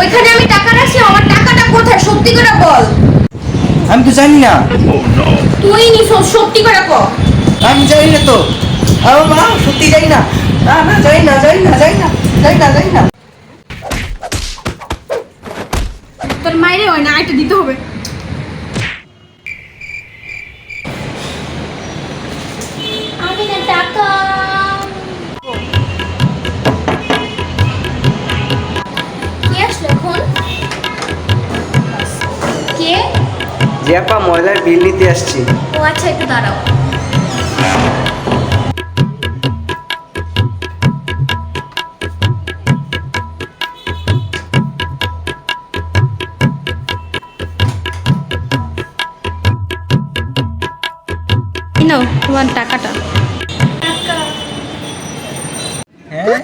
ওইখানে আমি টাকা রাখছি আমার টাকাটা কোথায়? সত্যি করে বল। আমি তো জানি না। তুই নিছো সত্যি করে বল আমি জানি না তো। আমার মা সত্যি জানি না। না না জানি না জানি না জানি না জানি না জানি না। তোর মায়ের হয় না আইটা দিতে হবে। আপা ময়লার বিল নিতে আসছি। ও আচ্ছা একটু দাঁড়াও। নাও তোমার টাকাটা। হ্যাঁ?